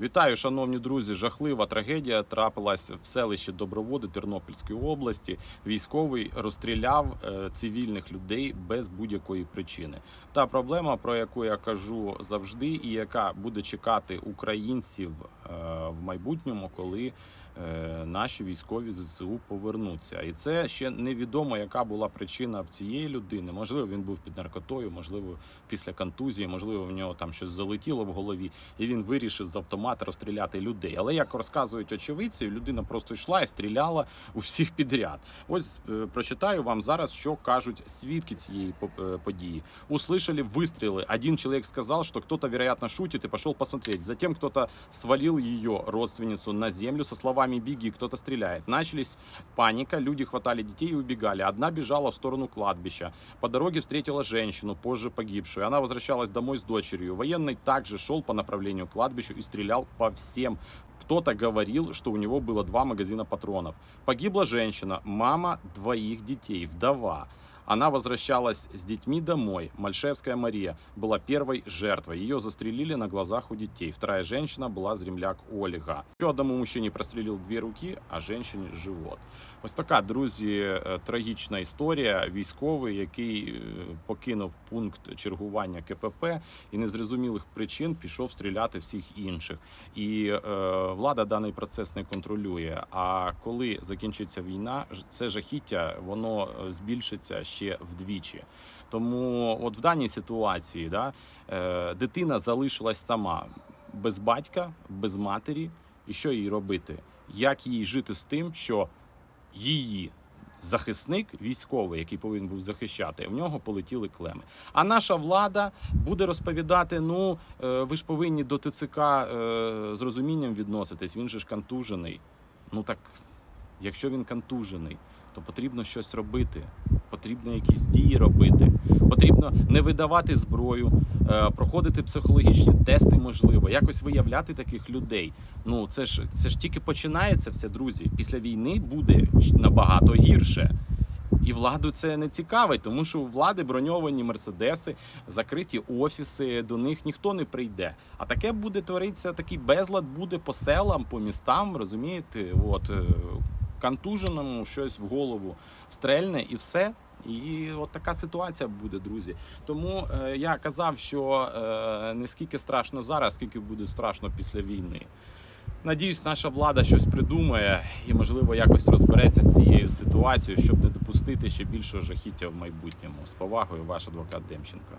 Вітаю, шановні друзі. Жахлива трагедія трапилась в селищі Доброводи Тернопільської області. Військовий розстріляв е, цивільних людей без будь-якої причини. Та проблема, про яку я кажу завжди, і яка буде чекати українців е, в майбутньому, коли е, наші військові ЗСУ повернуться. І це ще невідомо, яка була причина в цієї людини. Можливо, він був під наркотою, можливо, після контузії, можливо, в нього там щось залетіло в голові, і він вирішив з автомата розстріляти людей. Але як розказують очевидці, людина просто йшла і стріляла у всіх підряд. Ось е, прочитаю вам зараз, що кажуть свідки цієї по- е, події. Услышали выстрелы. Один человек сказал, что кто-то, вероятно, шутит и пошел посмотреть. Затем кто-то свалил ее родственницу на землю со словами «беги», кто-то стреляет. Начались паника, люди хватали детей и убегали. Одна бежала в сторону кладбища. По дороге встретила женщину, позже погибшую. Она возвращалась домой с дочерью. Военный также шел по направлению к кладбищу и стрелял по всем. Кто-то говорил, что у него было два магазина патронов. Погибла женщина, мама двоих детей, вдова. Она возвращалась с детьми домой. Мальшевская Мария была первой жертвой. Ее застрелили на глазах у детей. Вторая женщина была земляк Ольга. Ще одному мужчині прострелил дві руки, а женщині живот. Ось така, друзі, е, трагічна історія. Військовий, який е, покинув пункт чергування КПП і незрозумілих причин пішов стріляти всіх інших. І е, влада даний процес не контролює. А коли закінчиться війна, це жахіття воно е, збільшиться ще вдвічі. Тому, от в даній ситуації, да, е, дитина залишилась сама без батька, без матері. І що їй робити? Як їй жити з тим, що її захисник, військовий, який повинен був захищати, в нього полетіли клеми. А наша влада буде розповідати: ну е, ви ж повинні до ТЦК е, з розумінням відноситись. Він же ж контужений. Ну так, якщо він контужений, то потрібно щось робити. Потрібно якісь дії робити. Потрібно не видавати зброю, е, проходити психологічні тести, можливо, якось виявляти таких людей. Ну це ж це ж тільки починається все, друзі. Після війни буде набагато гірше. І владу це не цікавить, тому що у влади броньовані мерседеси, закриті офіси, до них ніхто не прийде. А таке буде творитися, такий безлад буде по селам, по містам, розумієте? От е, контуженому щось в голову стрельне і все. І от така ситуація буде, друзі. Тому е, я казав, що е, не скільки страшно зараз, скільки буде страшно після війни. Надіюсь, наша влада щось придумає і, можливо, якось розбереться з цією ситуацією, щоб не допустити ще більшого жахіття в майбутньому. З повагою, ваш адвокат Демченко.